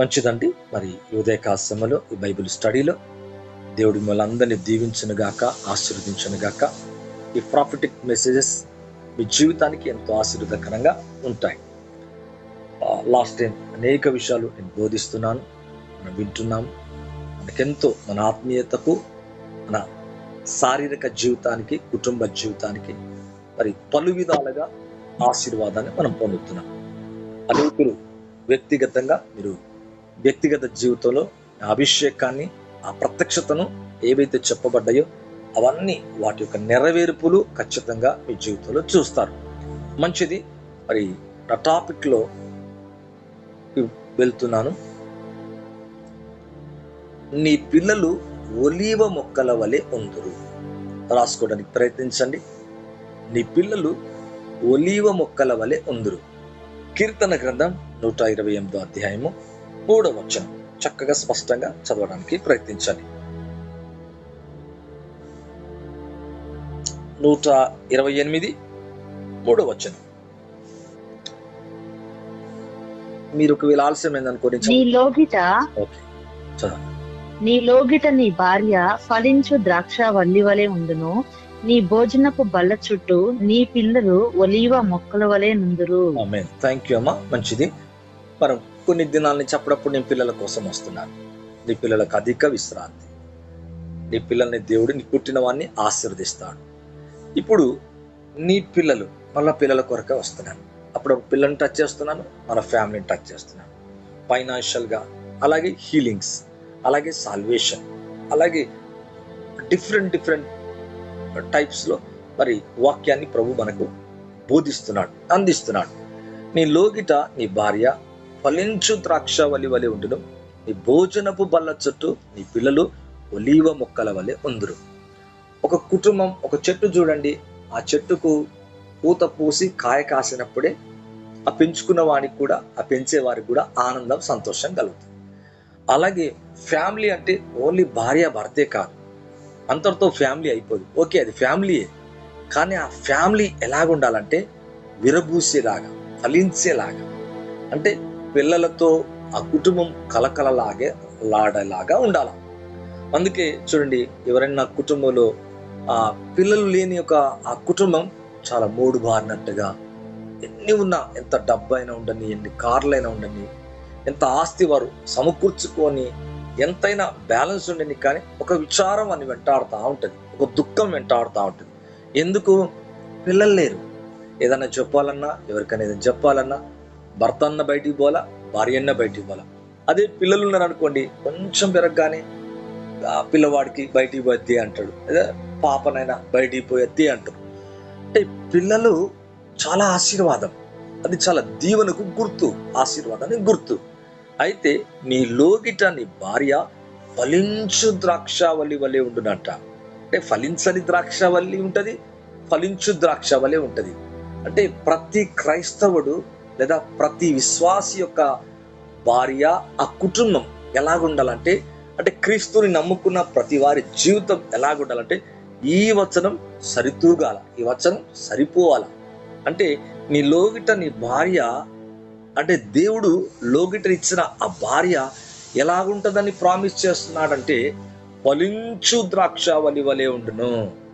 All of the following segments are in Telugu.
మంచిదండి. మరి ఈ ఉదయకాల సమయంలో ఈ బైబిల్ స్టడీలో దేవుడు మిమ్మల్ని అందరినీ దీవించనుగాక గాక గాక. ఈ ప్రాఫిటిక్ మెసేజెస్ మీ జీవితానికి ఎంతో ఆశీర్వదకరంగా ఉంటాయి. లాస్ట్ టైం అనేక విషయాలు నేను బోధిస్తున్నాను మనం వింటున్నాం. మనకెంతో మన ఆత్మీయతకు మన శారీరక జీవితానికి కుటుంబ జీవితానికి మరి పలు విధాలుగా ఆశీర్వాదాన్ని మనం పొందుతున్నాం. అనేకులు వ్యక్తిగతంగా మీరు వ్యక్తిగత జీవితంలో అభిషేకాన్ని ఆ ప్రత్యక్షతను ఏవైతే చెప్పబడ్డాయో అవన్నీ వాటి యొక్క నెరవేర్పులు ఖచ్చితంగా మీ జీవితంలో చూస్తారు. మంచిది. మరి ఆ టాపిక్లో వెళ్తున్నాను. నీ పిల్లలు ఒలీవ మొక్కల వలె ఉందురు. రాసుకోవడానికి ప్రయత్నించండి. నీ పిల్లలు ఒలీవ మొక్కల వలె ఉందురు. కీర్తన గ్రంథం నూట ఇరవై ఎనిమిదో అధ్యాయము మూడవ వచనం చక్కగా స్పష్టంగా చదవడానికి ప్రయత్నించండి నూట ఇరవై ఎనిమిది మూడవ వచనం మీరు ఒకవేళ ఆలస్యం ఏందనుకోని నీ లోగిట నీ లోగిట నీ భార్య ఫలించు ద్రాక్ష వల్లి వలె ఉండును. నీ భోజనపు బల్ల చుట్టూ నీ పిల్లలు ఒలీవ మొక్కల వలె నుందురు థ్యాంక్ యూ అమ్మా. మంచిది. మనం కొన్ని దినాల నుంచి అప్పుడప్పుడు నేను పిల్లల కోసం వస్తున్నాను. నీ పిల్లలకు అధిక విశ్రాంతి. నీ పిల్లల్ని దేవుడు నీ పుట్టిన వాడిని ఆశీర్వదిస్తాడు. ఇప్పుడు నీ పిల్లలు మళ్ళా పిల్లల కొరకే వస్తున్నాను. అప్పుడు పిల్లల్ని టచ్ చేస్తున్నాను మన ఫ్యామిలీని టచ్ చేస్తున్నాను. ఫైనాన్షియల్గా అలాగే హీలింగ్స్ అలాగే సాల్వేషన్ అలాగే డిఫరెంట్ డిఫరెంట్ టైప్స్లో మరి వాక్యాన్ని ప్రభు మనకు బోధిస్తున్నాడు అందిస్తున్నాడు. నీ లోగిట నీ భార్య ఫలించు ద్రాక్ష వలి వలె ఉండును. నీ భోజనపు బల్ల చుట్టూ నీ పిల్లలు ఒలీవ మొక్కల వలె ఉందురు. ఒక కుటుంబం ఒక చెట్టు చూడండి. ఆ చెట్టుకు పూత పూసి కాయ కాసినప్పుడే ఆ పెంచుకున్న వానికి కూడా ఆ పెంచే వారికి కూడా ఆనందం సంతోషం కలుగుతుంది. అలాగే ఫ్యామిలీ అంటే ఓన్లీ భార్య భర్తే కాదు. అంతటితో ఫ్యామిలీ అయిపోదు. ఓకే అది ఫ్యామిలీయే. కానీ ఆ ఫ్యామిలీ ఎలాగుండాలంటే విరబూసేలాగా ఫలించేలాగా. అంటే పిల్లలతో ఆ కుటుంబం కలకలలాగే లాడేలాగా ఉండాలి. అందుకే చూడండి ఎవరైనా కుటుంబంలో ఆ పిల్లలు లేని ఒక ఆ కుటుంబం చాలా మూడు బారినట్టుగా ఎన్ని ఉన్నా ఎంత డబ్బు అయినా ఉండని ఎన్ని కార్లైనా ఉండని ఎంత ఆస్తి వారు సమకూర్చుకొని ఎంతైనా బ్యాలెన్స్ ఉండని కానీ ఒక విచారం అని వెంటాడుతూ ఉంటుంది. ఒక దుఃఖం వెంటాడుతూ ఉంటుంది. ఎందుకు? పిల్లలు లేరు. ఏదైనా చెప్పాలన్నా ఎవరికైనా ఏదైనా చెప్పాలన్నా భర్త అన్న బయటికి పోవాలా? భార్య అన్న బయటికి పోవాలా? అదే పిల్లలు ఉన్నారు అనుకోండి కొంచెం పెరగగానే ఆ పిల్లవాడికి బయటికి పోద్ది అంటాడు. అదే పాపనైనా బయటికి పోయొద్ది అంటారు. అంటే పిల్లలు చాలా ఆశీర్వాదం. అది చాలా దీవెనకు గుర్తు. ఆశీర్వాదానికి గుర్తు. అయితే నీ లోగిట నీ భార్య ఫలించు ద్రాక్షావల్లి వలె ఉండునంట. అంటే ఫలించని ద్రాక్షావల్లి ఉంటుంది ఫలించు ద్రాక్షావలే ఉంటుంది. అంటే ప్రతి క్రైస్తవుడు లేదా ప్రతి విశ్వాసి యొక్క భార్య ఆ కుటుంబం ఎలాగుండాలంటే అంటే క్రీస్తుని నమ్ముకున్న ప్రతి వారి జీవితం ఎలాగుండాలంటే ఈ వచనం సరితూగాల ఈ వచనం సరిపోవాల. అంటే నీ లోగిట నీ భార్య అంటే దేవుడు లోగిట ఇచ్చిన ఆ భార్య ఎలాగుంటుందని ప్రామిస్ చేస్తున్నాడంటే ఫలించు ద్రాక్షావళి వలె ఉండును.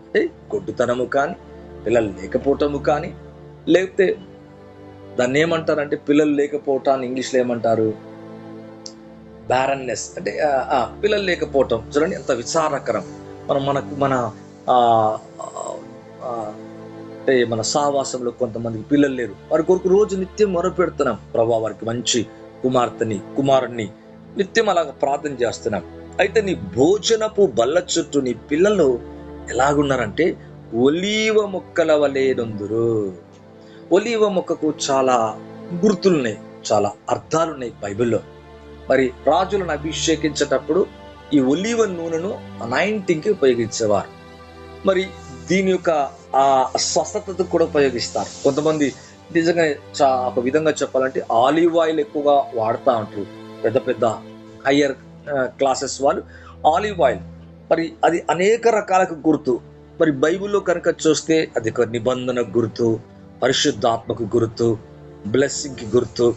అంటే గొడ్డుతనము కానీ పిల్లలు లేకపోవటము కానీ లేకపోతే దాన్ని ఏమంటారంటే పిల్లలు లేకపోవటాన్ని ఇంగ్లీష్లో ఏమంటారు? బ్యారన్నెస్ అంటే పిల్లలు లేకపోవటం. చూడండి ఎంత విచారకరం. మనం మనకు మన అంటే మన సావాసంలో కొంతమందికి పిల్లలు లేరు. వారి కొరకు రోజు నిత్యం మొరపెడుతున్నాం. ప్రభా వారికి మంచి కుమార్తెని కుమారుణ్ణి నిత్యం అలాగ ప్రార్థన చేస్తున్నాం. అయితే నీ భోజనపు బల్ల చుట్టూ నీ పిల్లలు ఎలాగున్నారంటే ఒలీవ మొక్కల వలె నొందురు. ఒలీవ మొక్కకు చాలా గుర్తులున్నాయి చాలా అర్థాలున్నాయి బైబిల్లో. మరి రాజులను అభిషేకించేటప్పుడు ఈ ఒలీవ నూనెను నైన్టీన్కి ఉపయోగించేవారు. మరి దీని యొక్క ఆ స్వస్థతకు కూడా ఉపయోగిస్తారు. కొంతమంది నిజంగా చా ఒక విధంగా చెప్పాలంటే ఆలివ్ ఆయిల్ ఎక్కువగా వాడుతూ ఉంటారు. పెద్ద పెద్ద హయ్యర్ క్లాసెస్ వాళ్ళు ఆలివ్ ఆయిల్. మరి అది అనేక రకాలకు గుర్తు. మరి బైబిల్లో కనుక చూస్తే అది ఒక నిబంధన గుర్తు. పరిశుద్ధాత్మకు గుర్తు బ్లెస్సింగ్కి గుర్తు.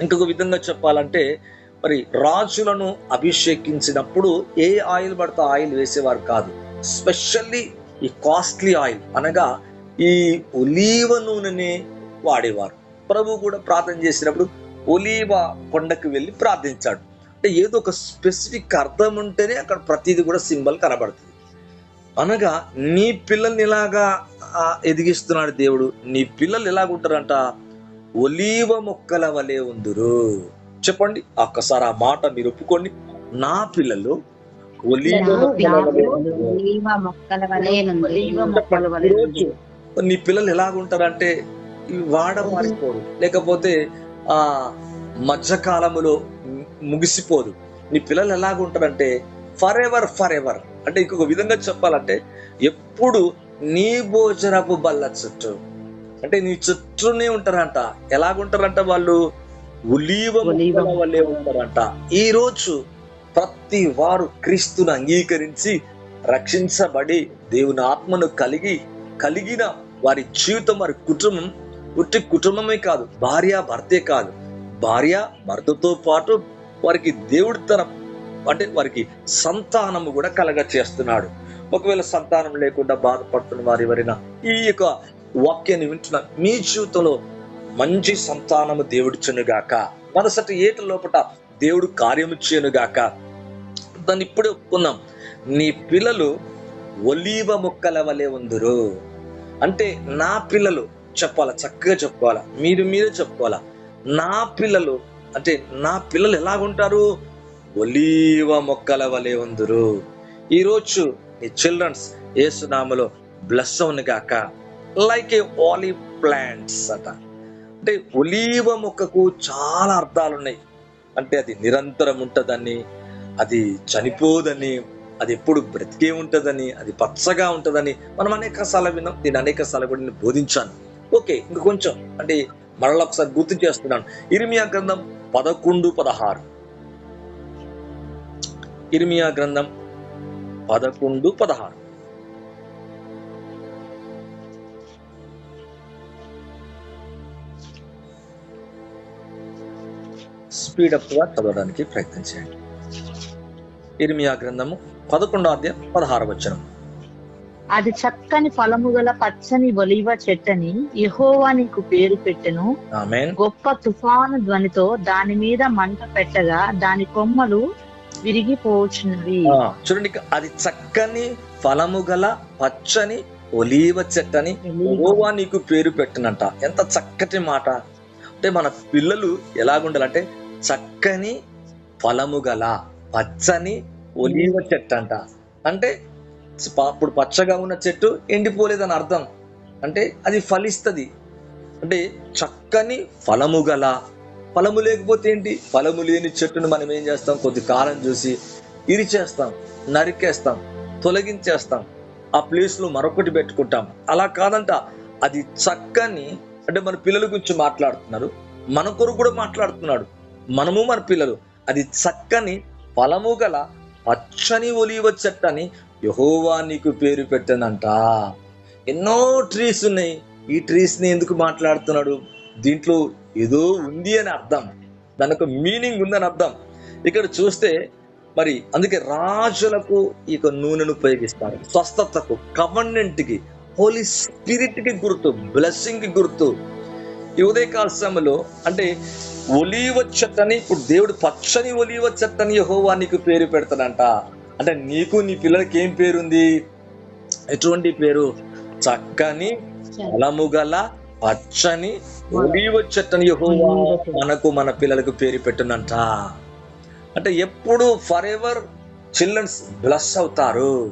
ఇంకొక విధంగా చెప్పాలంటే మరి రాజులను అభిషేకించినప్పుడు ఏ ఆయిల్ పడితే ఆయిల్ వేసేవారు కాదు. స్పెషల్లీ ఈ కాస్ట్లీ ఆయిల్ అనగా ఈ ఒలీవ నూనెని వాడేవారు. ప్రభు కూడా ప్రార్థన చేసినప్పుడు ఒలీవ కొండకు వెళ్ళి ప్రార్థించాడు. అంటే ఏదో ఒక స్పెసిఫిక్ అర్థం ఉంటేనే అక్కడ ప్రతిదీ కూడా సింబల్ కనబడుతుంది. అనగా నీ పిల్లల్ని ఇలాగా ఆ, ఎదిగిస్తున్నాడు దేవుడు. నీ పిల్లలు ఎలాగుంటారంట? ఒలీవ మొక్కల వలె ఉందురు. చెప్పండి ఒక్కసారి ఆ మాట మీరు ఒప్పుకోండి. నా పిల్లలు ఒలీవ నా పిల్లలు ఎలాగుంటారంటే వాడ మారిపోరు. లేకపోతే ఆ మధ్యకాలములో ముగిసిపోదు. నీ పిల్లలు ఎలాగుంటారంటే ఫర్ ఎవర్ ఫర్ ఎవర్ అంటే ఇంకొక విధంగా చెప్పాలంటే ఎప్పుడు నీ భోజనపు బల్ల చుట్టూ. అంటే నీ చుట్టూనే ఉంటారంట. ఎలాగుంటారంట వాళ్ళు? ఉలీవ వల్లే ఉంటారంట. ఈ రోజు ప్రతి వారు క్రీస్తును అంగీకరించి రక్షించబడి దేవుని ఆత్మను కలిగి కలిగిన వారి జీవితం వారి కుటుంబం ఉట్టి కుటుంబమే కాదు భార్య భర్తే కాదు. భార్య భర్తతో పాటు వారికి దేవుడి తన అంటే వారికి సంతానము కూడా కలగ చేస్తున్నాడు ఒకవేళ సంతానం లేకుండా బాధపడుతున్న వారు ఎవరైనా ఈ యొక్క వాక్యాన్ని వింటున్న మీ జీవితంలో మంచి సంతానము దేవుడిచ్చునుగాక మనసటి ఏట లోపట దేవుడు కార్యము చేయనుగాక దాన్ని ఇప్పుడే ఒప్పుకున్నాం నీ పిల్లలు ఒలీవ మొక్కల వలె ఉందరు. అంటే నా పిల్లలు చెప్పాలా? చక్కగా చెప్పుకోవాలా? మీరు మీరే చెప్పుకోవాలా? నా పిల్లలు అంటే నా పిల్లలు ఎలాగుంటారు? ఒలీవ మొక్కల వలె ఉందరు. ఈరోజు నీ చిల్డ్రన్స్ ఏసునామలో బ్లెస్ అవును గాక లైక్ ఏ ఆలివ్ ప్లాంట్స్ అట. అంటే ఒలీవ మొక్కకు చాలా అర్థాలు ఉన్నాయి అంటే అది నిరంతరం ఉంటుందని అది చనిపోదని అది ఎప్పుడు బ్రతికే ఉంటుందని అది పచ్చగా ఉంటుందని మనం అనేక సార్లు విన్నాం. దీన్ని అనేక సార్లు కూడా నేను బోధించాను. ఓకే ఇంక కొంచెం అంటే మరలా ఒకసారి గుర్తు చేస్తున్నాను. ఇరిమియా గ్రంథం పదకొండు పదహారు. ఇర్మియా గ్రంథం పదకొండు పదహారు. స్పీడప్గా చదవడానికి ప్రయత్నం చేయండి. ఇర్మియా గ్రంథము పదకొండో అధ్యాయం పదహారు వచనం. అది చక్కని ఫలము గల పచ్చని ఒలివ చెట్టని యెహోవా నీకు పేరు పెట్టెను. గొప్ప తుఫాను ధ్వనితో దాని మీద మంట పెట్టగా దాని కొమ్మలు విరిగిపోవచ్చున్నవి ఆ, చూడండి అది చక్కని ఫలము గల పచ్చని ఒలీవ చెట్టని యెహోవా నీకు పేరు పెట్టినంట. ఎంత చక్కటి మాట. అంటే మన పిల్లలు ఎలాగుండాలంటే చక్కని ఫలము గల పచ్చని ఒలీవ చెట్టు అంట అంటే అప్పుడు పచ్చగా ఉన్న చెట్టు ఎండిపోలేదని అర్థం. అంటే అది ఫలిస్తుంది. అంటే చక్కని ఫలము గల ఫలము లేకపోతే ఏంటి? ఫలము లేని చెట్టును మనం ఏం చేస్తాం? కొద్ది కాలం చూసి ఇరిచేస్తాం నరికేస్తాం తొలగించేస్తాం. ఆ ప్లేస్లో మరొకటి పెట్టుకుంటాం. అలా కాదంట. అది చక్కని అంటే మన పిల్లల గురించి మాట్లాడుతున్నారు. మన కొరకు కూడా మాట్లాడుతున్నాడు. మనము మన పిల్లలు. అది చక్కని ఫలము గల పచ్చని ఒలివ చెట్టని యహోవా నీకు పేరు పెట్టనంట ఎన్నో ట్రీస్ ఉన్నాయి. ఈ ట్రీస్ని ఎందుకు మాట్లాడుతున్నాడు? దీంట్లో ఏదో ఉంది అని అర్థం. దానికి మీనింగ్ ఉందని అర్థం. ఇక్కడ చూస్తే మరి అందుకే రాజులకు ఈ యొక్క నూనెను ఉపయోగిస్తారు. స్వస్థతకు కవర్నెంట్కి హోలీ స్పిరిట్కి గుర్తు బ్లెస్సింగ్కి గుర్తు. ఈ ఉదయకాల సమయంలో అంటే ఒలీవ చెట్టని ఇప్పుడు దేవుడు పచ్చని ఒలీవ చెట్టని యెహోవా నీకు పేరు పెడతాడంట. అంటే నీకు నీ పిల్లలకి ఏం పేరుంది? ఎటువంటి పేరు? చక్కని ఫలము గల పచ్చని ఒలీవ చెట్టని యెహోవా మనకు మన పిల్లలకు పేరు పెట్టునంట. అంటే ఎప్పుడు ఫర్ ఎవర్ చిల్డ్రన్స్ బ్లస్ అవుతారు.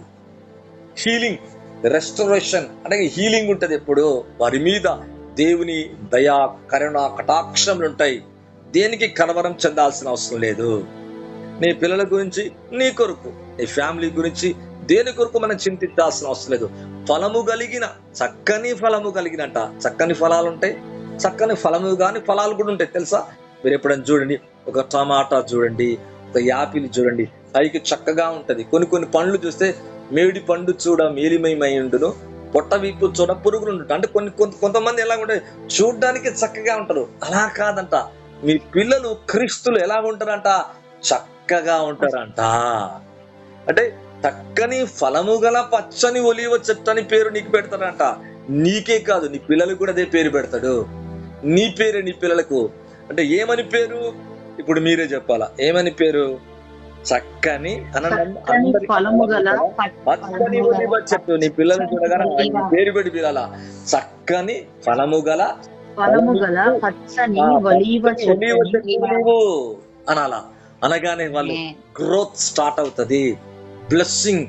హీలింగ్ రెస్టరేషన్ అంటే హీలింగ్ ఉంటది ఎప్పుడు. వారి మీద దేవుని దయా కరుణ కటాక్షములు ఉంటాయి. దేనికి కలవరం చెందాల్సిన అవసరం లేదు. నీ పిల్లల గురించి నీ కొరకు నీ ఫ్యామిలీ గురించి దేని కొరకు మనం చింతించాల్సిన అవసరం లేదు. ఫలము కలిగిన చక్కని ఫలము కలిగినంట. చక్కని ఫలాలు ఉంటాయి. చక్కని ఫలము కానీ ఫలాలు కూడా ఉంటాయి. తెలుసా? మీరు ఎప్పుడైనా చూడండి ఒక టమాటా చూడండి ఒక యాపిల్ చూడండి పైకి చక్కగా ఉంటది. కొన్ని కొన్ని పండ్లు చూస్తే మేడి పండు చూడ మేలిమయమై ఉండును పొట్ట వీపు చూడ పురుగులు ఉండు అంటే కొన్ని కొంత కొంతమంది ఎలా ఉంటాయి చూడడానికి చక్కగా ఉంటారు. అలా కాదంట. మీ పిల్లలు క్రీస్తులు ఎలా ఉంటారంట? చక్కగా ఉంటారంట. అంటే చక్కని ఫలము గల పచ్చని ఒలివ చెట్టు అని పేరు నీకు పెడతాడంట. నీకే కాదు నీ పిల్లలకు కూడా అదే పేరు పెడతాడు. నీ పేరే నీ పిల్లలకు. అంటే ఏమని పేరు? ఇప్పుడు మీరే చెప్పాలా. ఏమని పేరు? చక్కని పచ్చని ఒలివ చెట్టు నీ పిల్లల్ని చూడగానే పేరు పెట్టి పిల్లల చక్కని ఫలము గల ఫలము పచ్చని ఒలీవ చెట్టు అనాలా. అనగానే వాళ్ళు గ్రోత్ స్టార్ట్ అవుతది. బ్లెస్సింగ్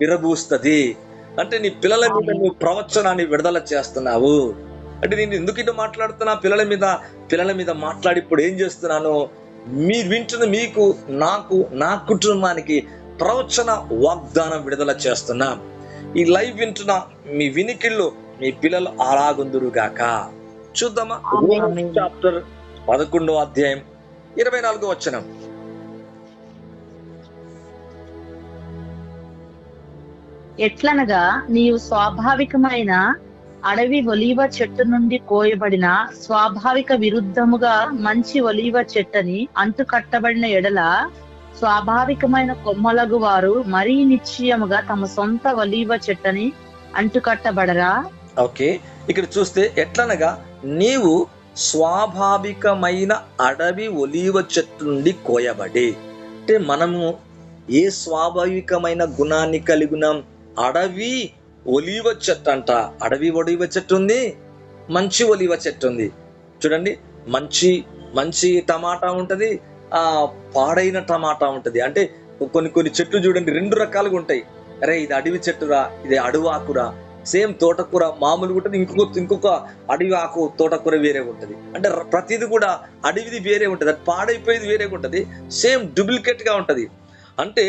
విరబూస్తది. అంటే నీ పిల్లల మీద నువ్వు ప్రవచనాన్ని విడుదల చేస్తున్నావు. అంటే నేను ఎందుకు ఇటు మాట్లాడుతున్నా? పిల్లల మీద పిల్లల మీద మాట్లాడి ఇప్పుడు ఏం చేస్తున్నాను? మీరు వింటున్న మీకు నాకు నా కుటుంబానికి ప్రవచన వాగ్దానం విడుదల చేస్తున్నా. ఈ లైవ్ వింటున్న మీ వినికిళ్ళు మీ పిల్లలు అలాగుందురు గాక. చూద్దామా. చాప్టర్ పదకొండో అధ్యాయం ఇరవై నాలుగో వచనం. ఎట్లనగా నీవు స్వాభావికమైన అడవి ఒలీవ చెట్టు నుండి కోయబడిన స్వాభావిక విరుద్ధముగా మంచి ఒలీవ చెట్టని అంటు కట్టబడిన ఎడల స్వాభావికమైన కొమ్మలగు వారు మరీ నిశ్చయముగా తమ సొంత ఒలీవ చెట్టని అంటుకట్టబడరా? ఓకే ఇక్కడ చూస్తే ఎట్లనగా నీవు స్వాభావికమైన అడవి ఒలీవ చెట్టు నుండి కోయబడి అంటే మనము ఏ స్వాభావికమైన గుణాన్ని కలిగినాం అడవి ఒలివ చెట్టు అంట అడవి ఒలివ చెట్టు ఉంది మంచి ఒలివ చెట్టు ఉంది చూడండి మంచి మంచి టమాటా ఉంటుంది ఆ పాడైన టమాటా ఉంటుంది. అంటే కొన్ని కొన్ని చెట్లు చూడండి రెండు రకాలుగా ఉంటాయి. అరే ఇది అడవి చెట్టురా ఇది అడవాకురా సేమ్ తోటకూర మామూలు ఉంటుంది ఇంకొక ఇంకొక అడవి ఆకు తోటకూర వేరే ఉంటుంది. అంటే ప్రతిది కూడా అడవిది వేరే ఉంటుంది అది పాడైపోయేది వేరే ఉంటుంది సేమ్ డూప్లికేట్గా ఉంటుంది. అంటే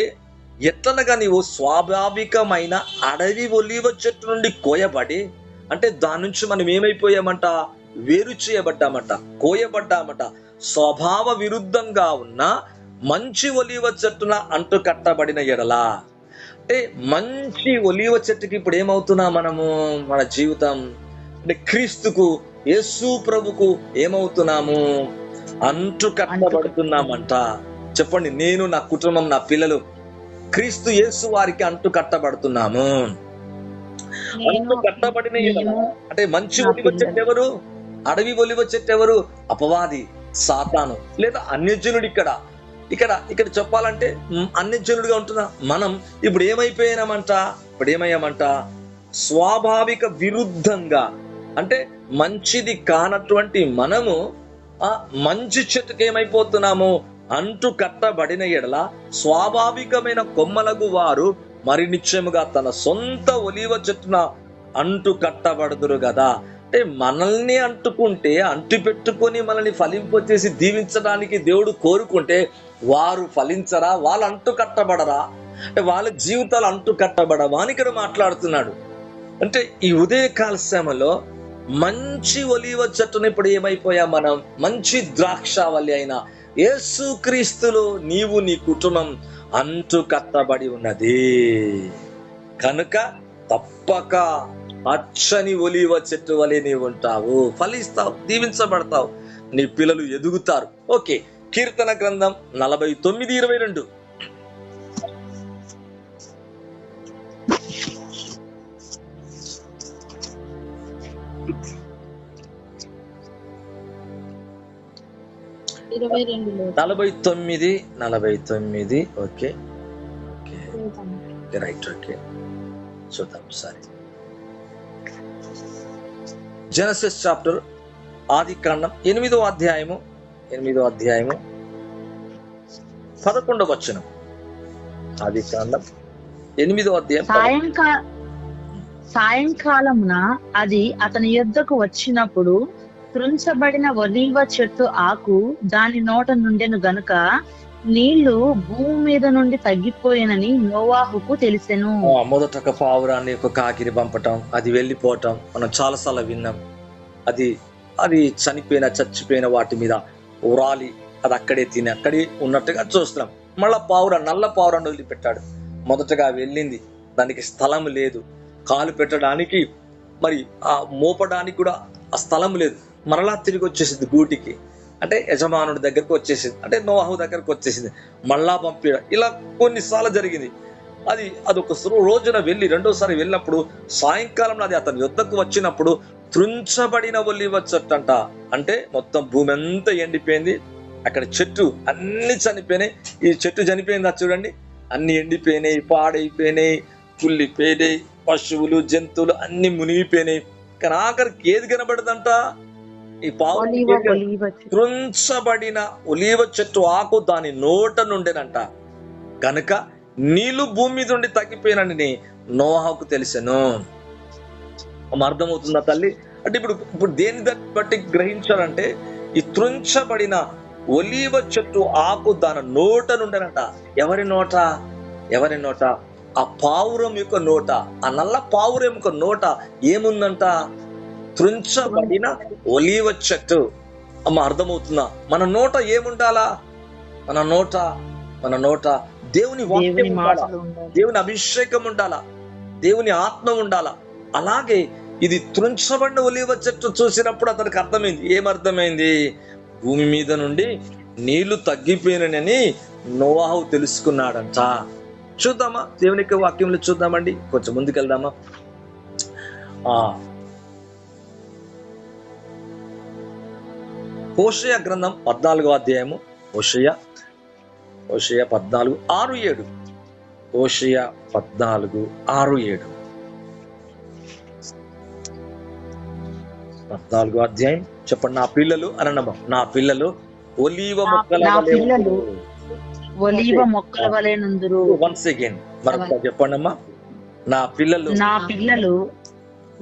ఎట్లనగా నీవు స్వాభావికమైన అడవి ఒలివ చెట్టు నుండి కోయబడి అంటే దాని నుంచి మనం ఏమైపోయామంట? వేరు చేయబడ్డామట కోయబడ్డామట. స్వభావ విరుద్ధంగా ఉన్న మంచి ఒలివ చెట్టున అంటు కట్టబడిన ఎడలా. అంటే మంచి ఒలివ చెట్టుకి ఇప్పుడు ఏమవుతున్నా మనము? మన జీవితం. అంటే క్రీస్తుకు యేసు ప్రభుకు ఏమవుతున్నాము? అంటు కట్టబడుతున్నామంట. చెప్పండి నేను నా కుటుంబం నా పిల్లలు క్రీస్తు యేసు వారికి అంటు కట్టబడుతున్నాము. అంటు కట్టబడిన అంటే మంచి ఒలివ చెట్టు ఎవరు అడవి ఒలివ చెట్టు ఎవరు అపవాది సాతాను లేదా అన్యజనుడు ఇక్కడ? ఇక్కడ ఇక్కడ చెప్పాలంటే అన్యజనుడిగా ఉంటున్నా మనం ఇప్పుడు ఏమైపోయామంట ఇప్పుడు ఏమయ్యామంట? స్వాభావిక విరుద్ధంగా. అంటే మంచిది కానటువంటి మనము ఆ మంచి చెట్టుకి ఏమైపోతున్నాము అంటు కట్టబడిన ఎడల స్వాభావికమైన కొమ్మలకు వారు మరి నిశ్చయముగా తన సొంత ఒలివ చెట్టున అంటు కట్టబడదురు కదా అంటే మనల్ని అంటుకుంటే అంటు పెట్టుకొని మనల్ని ఫలింపచేసి దీవించడానికి దేవుడు కోరుకుంటే వారు ఫలించరా వాళ్ళు అంటు కట్టబడరా? అంటే వాళ్ళ జీవితాలు అంటు కట్టబడవా అని ఇక్కడ మాట్లాడుతున్నాడు. అంటే ఈ ఉదయకాల శ్రమలో మంచి ఒలివ చెట్టును ఇప్పుడు ఏమైపోయా మనం? మంచి ద్రాక్షావల్లి అయిన యేసు క్రీస్తులో నీవు నీ కుటుంబం అంటు కట్టబడి ఉన్నది. కనుక తప్పక అచ్చని ఒలివ చెట్టు వలె నీవు ఉంటావు. ఫలిస్తావు దీవించబడతావు. నీ పిల్లలు ఎదుగుతారు. ఓకే కీర్తన గ్రంథం నలభై తొమ్మిది ఇరవై రెండు. ఇరవై రెండులో నలభై తొమ్మిది నలభై తొమ్మిది ఓకే. Right okay. చూద్దాం సరే. జనసిస్ చాప్టర్ ఆది కాండం ఎనిమిదో అధ్యాయము ఎనిమిదో అధ్యాయము పదకొండవ వచనం. ఆది కాండం ఎనిమిదో అధ్యాయం సాయంకాల సాయంకాలమున అది అతని యొద్దకు వచ్చినప్పుడు త్రుంచబడిన ఒలీవ చెట్టు ఆకు దాని నోట నుండెను గనుక నీళ్ళు భూమి మీద నుండి తగ్గిపోయినని నోవాహుకు తెలిసెను. మొదట ఒక పావురాన్ని ఒక కాకిరి పంపటం అది వెళ్ళిపోవటం మనం చాలాసార్లు విన్నాం. అది అది చనిపోయిన చచ్చిపోయిన వాటి మీద ఉరాలి అది అక్కడే తిని అక్కడే ఉన్నట్టుగా చూస్తున్నాం. మళ్ళా పావుర నల్ల పావురాన్ని వదిలిపెట్టాడు. మొదటగా వెళ్ళింది దానికి స్థలం లేదు. కాలు పెట్టడానికి మరి ఆ మోపడానికి కూడా ఆ స్థలం లేదు. మరలా తిరిగి వచ్చేసింది గూటికి. అంటే యజమానుడి దగ్గరకు వచ్చేసింది. అంటే నోహు దగ్గరకు వచ్చేసింది. మళ్ళా పంపించడం ఇలా కొన్నిసార్లు జరిగింది. అది అదొక ఒక రోజున వెళ్ళి రెండోసారి వెళ్ళినప్పుడు సాయంకాలం అది అతని యుద్ధకు వచ్చినప్పుడు త్రుంచబడిన ఒలివ వచ్చట్టంట అంటే మొత్తం భూమి అంతా ఎండిపోయింది. అక్కడ చెట్టు అన్ని చనిపోయినాయి. ఈ చెట్టు చనిపోయిందా చూడండి. అన్ని ఎండిపోయినాయి పాడైపోయినాయి కుళ్ళిపోయినాయి. పశువులు జంతువులు అన్ని మునిగిపోయినాయి. కానీ ఆఖరికి ఏది కనబడదంట? ఈ పావు ఒలీవ చెట్టు. త్రుంచబడిన ఒలీవ చెట్టు ఆకు దాని నోట నుండేనంట. గనుక నీళ్ళు భూమి మీద ఉండి తగ్గిపోయినని నోహాకు తెలిసెను. అర్థమవుతుందా తల్లి? అంటే ఇప్పుడు ఇప్పుడు దేని బట్టి గ్రహించాలంటే ఈ త్రుంచబడిన ఒలీవ చెట్టు ఆకు దాని నోట నుండేనంట. ఎవరి నోట? ఎవరి నోట? ఆ పావురం యొక్క నోట. ఆ నల్ల పావురం యొక్క నోట ఏముందంట? త్రుంచబడిన ఒలీవ చెట్టు. అమ్మ అర్థమవుతుందా? మన నోట ఏముండాలా? మన నోట మన నోట దేవుని వాక్యం దేవుని ఉండాలి? అభిషేకం ఉండాలా? దేవుని ఆత్మ ఉండాలా? అలాగే ఇది త్రుంచబడిన ఒలివ చెట్టు చూసినప్పుడు అతనికి అర్థమైంది. ఏమర్థమైంది భూమి మీద నుండి నీళ్ళు తగ్గిపోయినని నోవాహు తెలుసుకున్నాడంట. చూద్దామా? దేవుని యొక్క వాక్యంలో చూద్దామండి. కొంచెం ముందుకెళ్దామా? హోషయ గ్రంథం పద్నాలుగో అధ్యాయము. హోషయ హోషయ పద్నాలుగు ఆరు ఏడు. హోషయ పద్నాలుగు ఆరు ఏడు. పద్నాలుగో అధ్యాయం. చెప్పండి నా పిల్లలు అననమ్మ నా పిల్లలు ఒలీవ మొక్కల నా పిల్లలు ఒలీవ మొక్కల వలె నుందురు వన్స్ అగైన్ మరొక చెప్పండి అమ్మా నా పిల్లలు నా పిల్లలు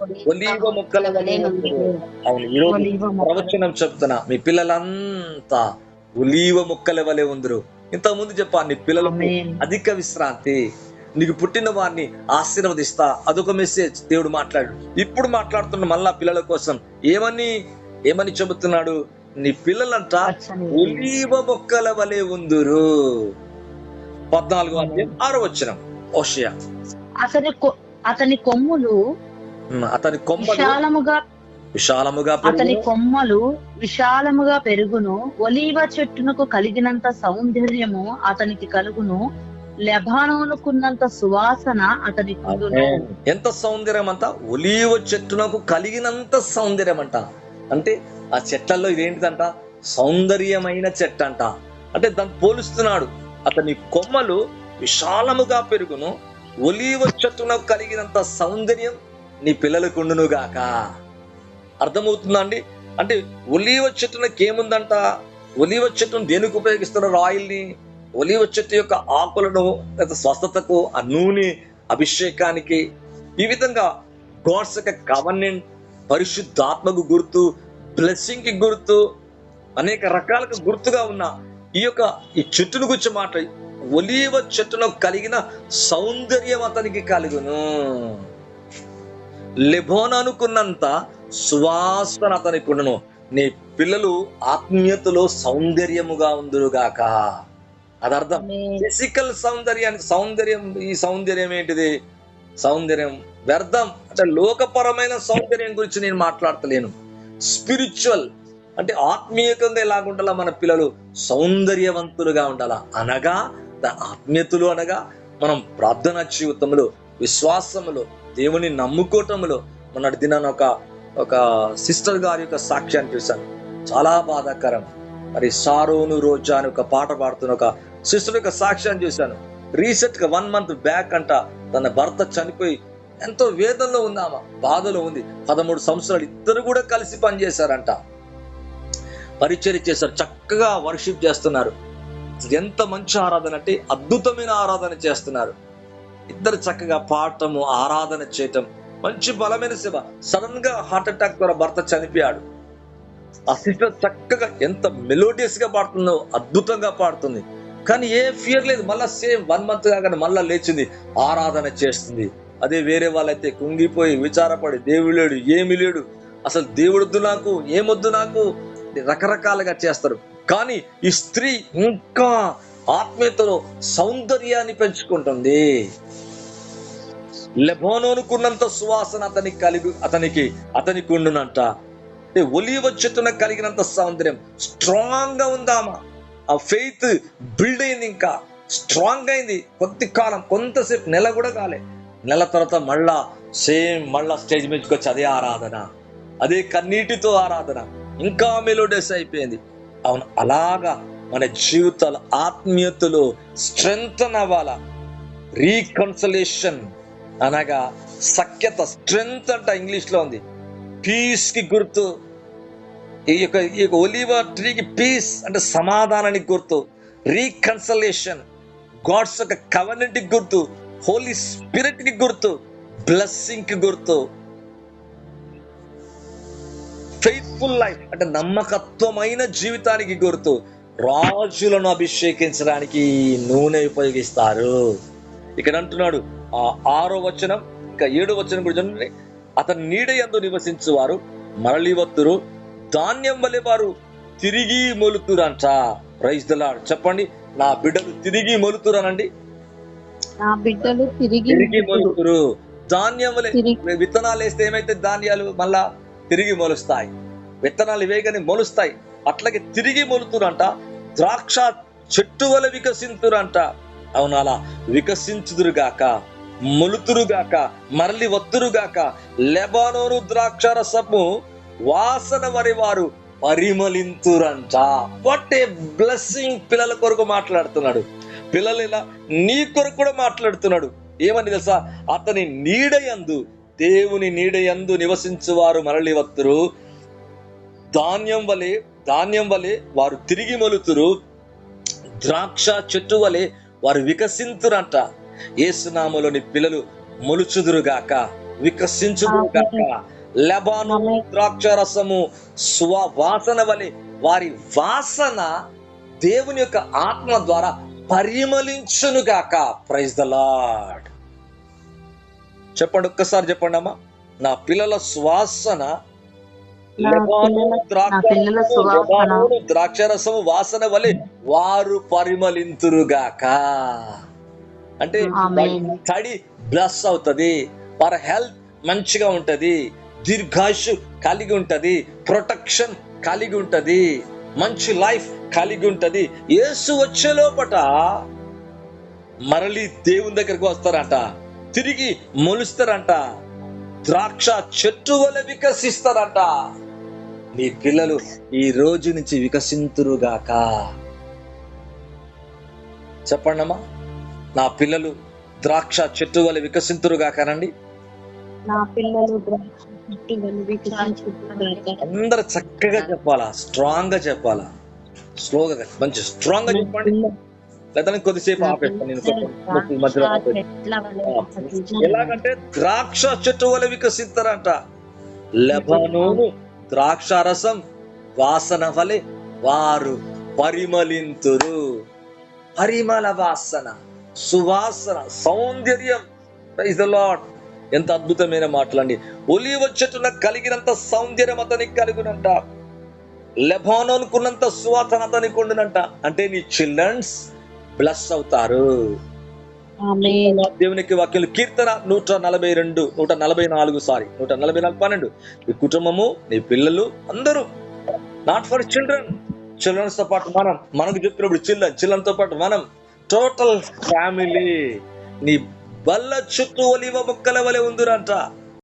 ఒలీవ మొక్కల వలె. అవును ఈరోజు ప్రవచనం చెప్తున్నా. మీ పిల్లలంతా ఒలీవ మొక్కల వలె ఉందరు. ఇంత ముందు చెప్పా నీ పిల్లలకు. అధిక విశ్రాంతి నీకు పుట్టిన వారిని ఆశీర్వదిస్తా. అదొక మెసేజ్ దేవుడు మాట్లాడు. ఇప్పుడు మాట్లాడుతున్న మళ్ళా పిల్లల కోసం ఏమని ఏమని చెబుతున్నాడు? నీ పిల్లలంట ఒలీవ మొక్కల వలె ఉందురు. పద్నాలుగు అధ్యాయం ఆరో వచ్చిన ఓషియా. అతని అతని కొమ్ములు అతని కొమ్మలు విశాలముగా విశాలముగా అతని. కొమ్మలు విశాలముగా పెరుగును. ఒలీవ చెట్టునకు కలిగినంత సౌందర్యము అతనికి కలుగును. లెబానోనుకున్నంత సువాసన అతని. ఎంత సౌందర్యం అంట ఒలీవ చెట్టునకు కలిగినంత సౌందర్యం అంట అంటే ఆ చెట్లలో ఇదేంటిదంట? సౌందర్యమైన చెట్టు అంట అంటే దాన్ని పోలుస్తున్నాడు. అతని కొమ్మలు విశాలముగా పెరుగును. ఒలీవ చెట్టునకు కలిగినంత సౌందర్యం నీ పిల్లలకుండునుగాక అర్థమవుతుందా అండి? అంటే ఒలీవ చెట్టునకి ఏముందంట ఒలీవ చెట్టును దేనికి ఉపయోగిస్తున్నారు ఆయిల్ని ఒలీవ చెట్టు యొక్క ఆకులను స్వస్థతకు ఆ నూనె అభిషేకానికి. ఈ విధంగా గాడ్స్ యొక్క కవర్నెంట్ పరిశుద్ధాత్మకు గుర్తు బ్లెస్సింగ్కి గుర్తు అనేక రకాలకు గుర్తుగా ఉన్న ఈ యొక్క ఈ చెట్టును గురించి మాట ఒలీవ చెట్టును కలిగిన సౌందర్యం అతనికి కలుగును. లెబోన్ అనుకున్నంత సువాసన అతనికి ఉండును నీ పిల్లలు ఆత్మీయతలో సౌందర్యముగా ఉందురుగాక. అది అర్థం ఆమేన్. ఫిజికల్ సౌందర్యానికి సౌందర్యం ఈ సౌందర్యం ఏంటిది? సౌందర్యం వ్యర్థం. అంటే లోకపరమైన సౌందర్యం గురించి నేను మాట్లాడతలేను. స్పిరిచువల్ అంటే ఆత్మీయకంగా ఎలాగుండాలా మన పిల్లలు? సౌందర్యవంతులుగా ఉండాలా? అనగా ఆత్మీయతలు అనగా మనం ప్రార్థనా జీవితంలో విశ్వాసములో దేవుని నమ్ముకోవటంలో మొన్నటి దినాన ఒక ఒక సిస్టర్ గారి యొక్క సాక్ష్యాన్ని చూశాను. చాలా బాధాకరం. మరి సారోను రోజా అని ఒక పాట పాడుతున్న ఒక సిస్టర్ యొక్క సాక్ష్యాన్ని చూశాను. రీసెంట్గా వన్ మంత్ బ్యాక్ అంట తన భర్త చనిపోయి ఎంతో వేదనలో ఉందామా బాధలో ఉంది. పదమూడు సంవత్సరాలు ఇద్దరు కూడా కలిసి పనిచేశారంట. పరిచయం చేశారు చక్కగా వర్షిప్ చేస్తున్నారు. ఎంత మంచి ఆరాధన అంటే అద్భుతమైన ఆరాధన చేస్తున్నారు. ఇద్దరు చక్కగా పాడటము ఆరాధన చేయటం మంచి బలమైన సేవ సడన్గా హార్ట్ అటాక్ ద్వారా భర్త చనిపోయాడు. ఆ సిస్టర్ చక్కగా ఎంత మెలోడియస్గా పాడుతుందో అద్భుతంగా పాడుతుంది. కానీ ఏ ఫియర్ లేదు. మళ్ళా సేమ్ వన్ మంత్ కాగానే మళ్ళా లేచింది ఆరాధన చేస్తుంది. అదే వేరే వాళ్ళైతే కుంగిపోయి విచారపడి దేవుడు లేడు ఏమి లేడు. అసలు దేవుడొద్దు నాకు ఏమొద్దు నాకు రకరకాలుగా చేస్తారు. కానీ ఈ స్త్రీ ఇంకా ఆత్మీయతలో సౌందర్యాన్ని పెంచుకుంటుంది. లెబోనోనుకున్నంత సువాసన అతనికి కలిగి అతనికి అతనికి ఉండునంట. ఒలివ చెట్టున కలిగినంత సౌందర్యం. స్ట్రాంగ్గా ఉందామా ఆ ఫెయిత్ బిల్డ్ అయింది ఇంకా. స్ట్రాంగ్ అయింది. కొద్ది కాలం కొంతసేపు నెల కూడా కాలే. నెల తర్వాత మళ్ళా సేమ్ మళ్ళా స్టేజ్ మీదకి వచ్చి అదే ఆరాధన. అదే కన్నీటితో ఆరాధన. ఇంకా మెలోడెస్ అయిపోయింది. అవును అలాగా మన జీవితాలు ఆత్మీయతలో స్ట్రెంగ్తన్ అవ్వాలా? రీకన్సలేషన్ అనగా సఖ్యత. స్ట్రెంగ్త్ అంట ఇంగ్లీష్లో ఉంది. పీస్కి గుర్తు. ఈ యొక్క ఈ యొక్క ఒలివ ట్రీకి పీస్ అంటే సమాధానానికి గుర్తు. రీకన్సలేషన్. గాడ్స్ యొక్క కవనెంట్కి గుర్తు. హోలీ స్పిరిట్కి గుర్తు. బ్లెస్సింగ్కి గుర్తు. ఫెయిత్ఫుల్ లైఫ్ అంటే నమ్మకత్వమైన జీవితానికి గుర్తు. రాజులను అభిషేకించడానికి నూనె ఉపయోగిస్తారు. ఇక్కడ అంటున్నాడు ఆ ఆరో వచనం ఇంకా ఏడో వచనం కూడా చూడండి. అతని నీడ యందు నివసించువారు మరలి వత్తురు ధాన్యం వలె వారు తిరిగి మొలుతురంట. ప్రైజ్ దలాడ్ చెప్పండి నా బిడ్డలు తిరిగి మొలుతురనండి. నా బిడ్డలు తిరిగి తిరిగి మొలుతురు. ధాన్యం వలె విత్తనాలు వేస్తే ఏమైతే ధాన్యాలు మళ్ళా తిరిగి మొలుస్తాయి. విత్తనాలు వేగని మొలుస్తాయి. అట్లాగే తిరిగి మొలుతురంట. ద్రాక్ష చెట్టు వల వికసింతురంట. అవును అలా వికసించుదురుగాక మొలుతురుగాక మరలి వత్తురుగాక లెబానోను ద్రాక్ష రసము వాసన వరి వారు పరిమళింతురంట. వాట్ ఏ బ్లెస్సింగ్ పిల్లల కొరకు మాట్లాడుతున్నాడు. పిల్లలు ఇలా నీ కొరకు కూడా మాట్లాడుతున్నాడు. ఏమని తెలుసా? అతని నీడయందు దేవుని నీడయందు నివసించువారు మరలి వత్తురు. ధాన్యం వలె ధాన్యం వలె వారు తిరిగి మొలుతురు ద్రాక్ష చెట్టు వలె వారు వికసింతురంట. ఏసునామలోని పిల్లలు మొలుచుదురుగాక వికసించుదురుగాక. లెబాను ద్రాక్ష రసము స్వవాసన వలె వారి వాసన దేవుని యొక్క ఆత్మ ద్వారా పరిమళించునుగాక. ప్రైజ్ ద లార్డ్ చెప్పండి ఒక్కసారి చెప్పండి అమ్మా నా పిల్లల శ్వాసన ద్రాక్షరసము వాసన వలె వారు పరిమళింతురుగాక. అంటే. తడి బ్లస్ అవుతది వారి హెల్త్ మంచిగా ఉంటది దీర్ఘాయుష్ కలిగి ఉంటది ప్రొటెక్షన్ కలిగి ఉంటది మంచి లైఫ్ కలిగి ఉంటది. యేసు వచ్చే లోపట మరలి దేవుని దగ్గరకు వస్తారంట తిరిగి మొలుస్తారంట ద్రాక్ష చెట్టు వలె వికసిస్తారంట. నీ పిల్లలు ఈ రోజు నుంచి వికసింతురుగాక. చెప్పండమ్మా నా పిల్లలు ద్రాక్ష చెట్టు వలె వికసింతురుగాకనండి నా పిల్లలు. అందరు చక్కగా చెప్పాలా స్ట్రాంగ్గా చెప్పాలా? స్లోగా మంచి స్ట్రాంగ్గా చెప్పండి. లేదా కొద్దిసేపు ఆపేస్తాను నేను మధ్యలో. ఎలాగంటే ద్రాక్ష చెట్టు వలె వికసిస్తారంట లెబనోను ద్రాక్షారసం వాసన వలె వారు పరిమళింతురు. పరిమళ వాసన సువాసన సౌందర్యం. ప్రైజ్ ద లార్డ్ ఎంత అద్భుతమైన మాటలండి. ఒలివ చెట్టున కలిగినంత సౌందర్యం అతనికి కలిగినంట. లెబానోన్కున్నంత సువాసన అతనికి ఉండునంట. అంటే నీ చిల్డ్రన్స్ బ్లస్ అవుతారు. దేవునికి వాక్యాలు కీర్తన నూట నలభై రెండు నూట నలభై నాలుగు సారీ నూట నలభై నాలుగు పన్నెండు. నీ కుటుంబము నీ పిల్లలు అందరూ నాట్ ఫర్ చిల్డ్రన్ చిల్డ్రన్స్తో పాటు మనం మనకు చెప్పినప్పుడు చిల్డ్రన్ చిల్డ్రన్తో పాటు మనం టోటల్ ఫ్యామిలీ నీ బల్ల చుట్టూ ఒలివ మొక్కల వలె ఉందిరంట.